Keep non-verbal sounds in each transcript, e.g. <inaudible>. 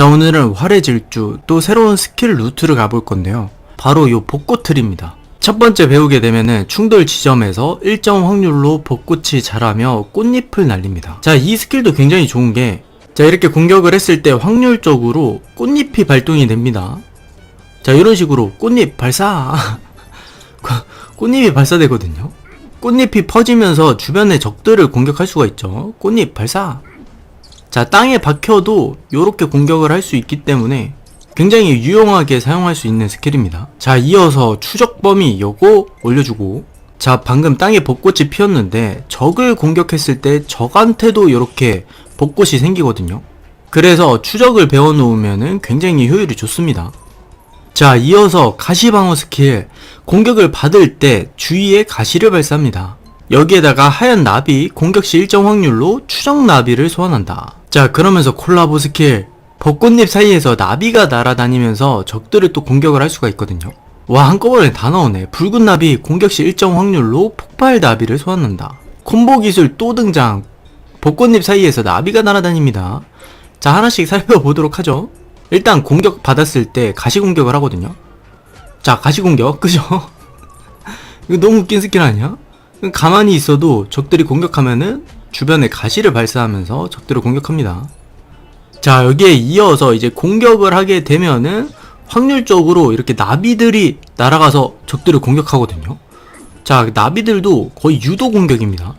자 오늘은 활의 질주 또 새로운 스킬 루트를 가볼 건데요. 바로 요 벚꽃 틀입니다. 첫 번째 배우게 되면은 충돌 지점에서 일정 확률로 벚꽃이 자라며 꽃잎을 날립니다. 자 이 스킬도 굉장히 좋은 게 자 이렇게 공격을 했을 때 확률적으로 꽃잎이 발동이 됩니다. 자 이런 식으로 꽃잎 발사! <laughs> 꽃잎이 발사되거든요. 꽃잎이 퍼지면서 주변의 적들을 공격할 수가 있죠. 꽃잎 발사 자, 땅에 박혀도 이렇게 공격을 할 수 있기 때문에 굉장히 유용하게 사용할 수 있는 스킬입니다. 자, 이어서 추적 범위 요거 올려주고 자, 방금 땅에 벚꽃이 피었는데 적을 공격했을 때 적한테도 이렇게 벚꽃이 생기거든요. 그래서 추적을 배워놓으면 굉장히 효율이 좋습니다. 자, 이어서 가시방어 스킬. 공격을 받을 때 주위에 가시를 발사합니다. 여기에다가 하얀 나비, 공격 시 일정 확률로 추적 나비를 소환한다. 자, 그러면서 콜라보 스킬. 벚꽃잎 사이에서 나비가 날아다니면서 적들을 또 공격을 할 수가 있거든요. 와, 한꺼번에 다 나오네. 붉은 나비, 공격 시 일정 확률로 폭발 나비를 소환한다. 콤보 기술 또 등장. 벚꽃잎 사이에서 나비가 날아다닙니다. 자, 하나씩 살펴보도록 하죠. 일단 공격 받았을 때 가시 공격을 하거든요. 자, 가시 공격, 그죠? <laughs> 이거 너무 웃긴 스킬 아니야? 가만히 있어도 적들이 공격하면은 주변에 가시를 발사하면서 적들을 공격합니다. 자, 여기에 이어서 이제 공격을 하게 되면은 확률적으로 이렇게 나비들이 날아가서 적들을 공격하거든요. 자, 나비들도 거의 유도 공격입니다.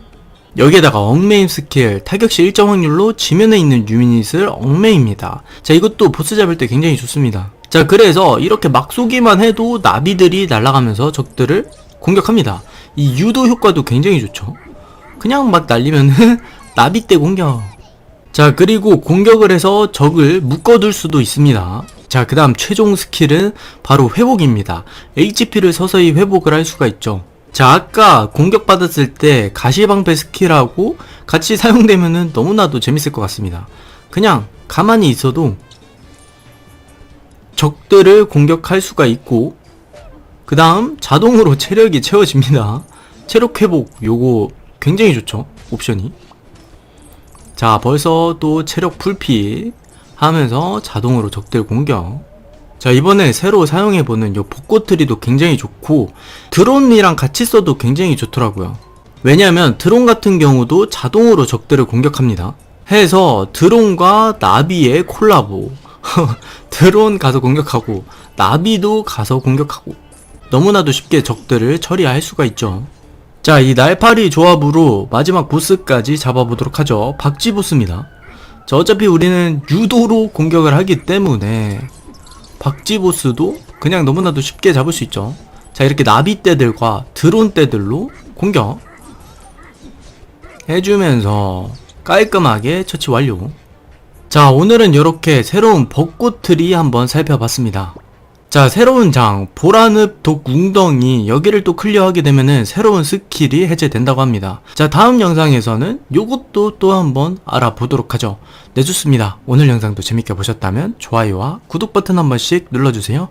여기에다가 엉매임 스킬, 타격시 일정 확률로 지면에 있는 유닛을 엉매입니다. 자, 이것도 보스 잡을 때 굉장히 좋습니다. 자, 그래서 이렇게 막 쏘기만 해도 나비들이 날아가면서 적들을 공격합니다. 이 유도 효과도 굉장히 좋죠. 그냥 막 날리면은 <laughs> 나비떼 공격. 자, 그리고 공격을 해서 적을 묶어둘 수도 있습니다. 자, 그 다음 최종 스킬은 바로 회복입니다. HP를 서서히 회복을 할 수가 있죠. 자, 아까 공격받았을 때 가시방패 스킬하고 같이 사용되면은 너무나도 재밌을 것 같습니다. 그냥 가만히 있어도 적들을 공격할 수가 있고, 그 다음 자동으로 체력이 채워집니다. 체력 회복 요거 굉장히 좋죠 옵션이. 자 벌써 또 체력 풀피 하면서 자동으로 적들 공격. 자 이번에 새로 사용해보는 요 벚꽃트리도 굉장히 좋고 드론이랑 같이 써도 굉장히 좋더라고요. 왜냐하면 드론 같은 경우도 자동으로 적들을 공격합니다. 해서 드론과 나비의 콜라보. <laughs> 드론 가서 공격하고 나비도 가서 공격하고. 너무나도 쉽게 적들을 처리할 수가 있죠 자, 이 날파리 조합으로 마지막 보스까지 잡아보도록 하죠. 박쥐 보스입니다. 자, 어차피 우리는 유도로 공격을 하기 때문에 박쥐 보스도 그냥 너무나도 쉽게 잡을 수 있죠. 자, 이렇게 나비떼들과 드론떼들로 공격 해주면서 깔끔하게 처치 완료. 자, 오늘은 이렇게 새로운 벚꽃 트리 한번 살펴봤습니다. 자 새로운 장. 보라늪 독웅덩이. 여기를 또 클리어하게 되면은 새로운 스킬이 해제된다고 합니다. 자 다음 영상에서는 요것도 또 한번 알아보도록 하죠. 네 좋습니다. 오늘 영상도 재밌게 보셨다면 좋아요와 구독 버튼 한 번씩 눌러주세요